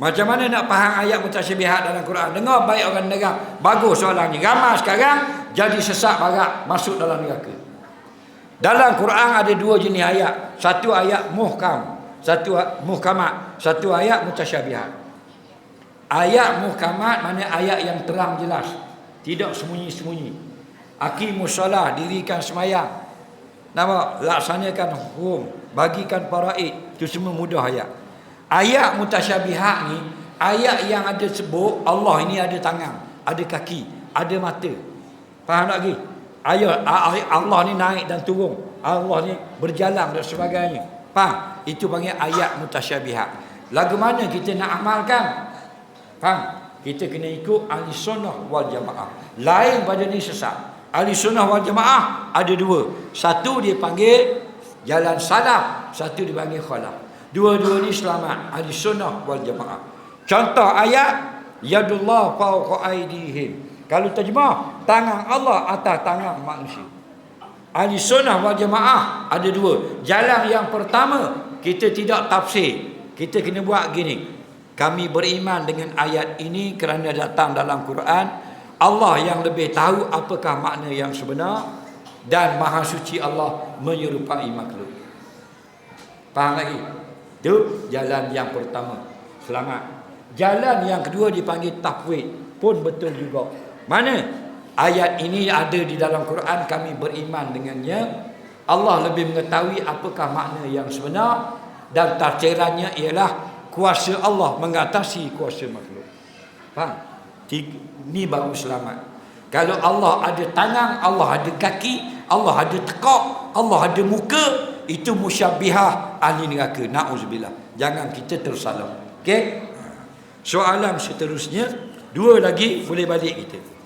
Macam mana nak faham ayat mutasyabihat dalam Quran? Dengar baik orang dengar. Bagus soalan ni. Ramai sekarang jadi sesak barat masuk dalam neraka. Dalam Quran ada dua jenis ayat. Satu ayat muhkam, satu muhkamat, satu ayat mutasyabihat. Ayat muhkamat mana ayat yang terang jelas, tidak sembunyi-sembunyi. Aqimus solah, dirikan semayang. Nama laksanakan hukum, bagikan faraid, itu semua mudah ayat. Ayat mutasyabihat ni ayat yang ada sebut Allah ini ada tangan, ada kaki, ada mata. Faham tak lagi? Ayat Allah ni naik dan turun. Allah ni berjalan dan sebagainya. Faham? Itu panggil ayat mutasyabihat. Lagu mana kita nak amalkan? Faham? Kita kena ikut ahli sunnah wal jamaah. Lain pada ni sesat. Ahli sunnah wal jamaah ada dua. Satu dia panggil jalan salaf, satu dia panggil khalaf. Dua-dua ni selamat. Ahli sunnah wal jamaah. Contoh ayat. Yadullah fauqa aidihim. Kalau terjemah. Tangan Allah atas tangan manusia. Ahli sunnah wal jamaah. Ada dua. Jalan yang pertama. Kita tidak tafsir. Kita kena buat gini. Kami beriman dengan ayat ini kerana datang dalam Quran. Allah yang lebih tahu apakah makna yang sebenar. Dan maha suci Allah menyerupai makhluk. Faham lagi? Itu jalan yang pertama. Selamat. Jalan yang kedua dipanggil tafwid. Pun betul juga. Mana? Ayat ini ada di dalam Quran. Kami beriman dengannya. Allah lebih mengetahui apakah makna yang sebenar. Dan tafsirannya ialah kuasa Allah mengatasi kuasa makhluk. Faham? Ini baru selamat. Kalau Allah ada tangan, Allah ada kaki, Allah ada tekak, Allah ada muka, itu musyabihah ahli neraka. Nauzubillah jangan kita tersalah. Okey? Soalan seterusnya dua lagi boleh balik kita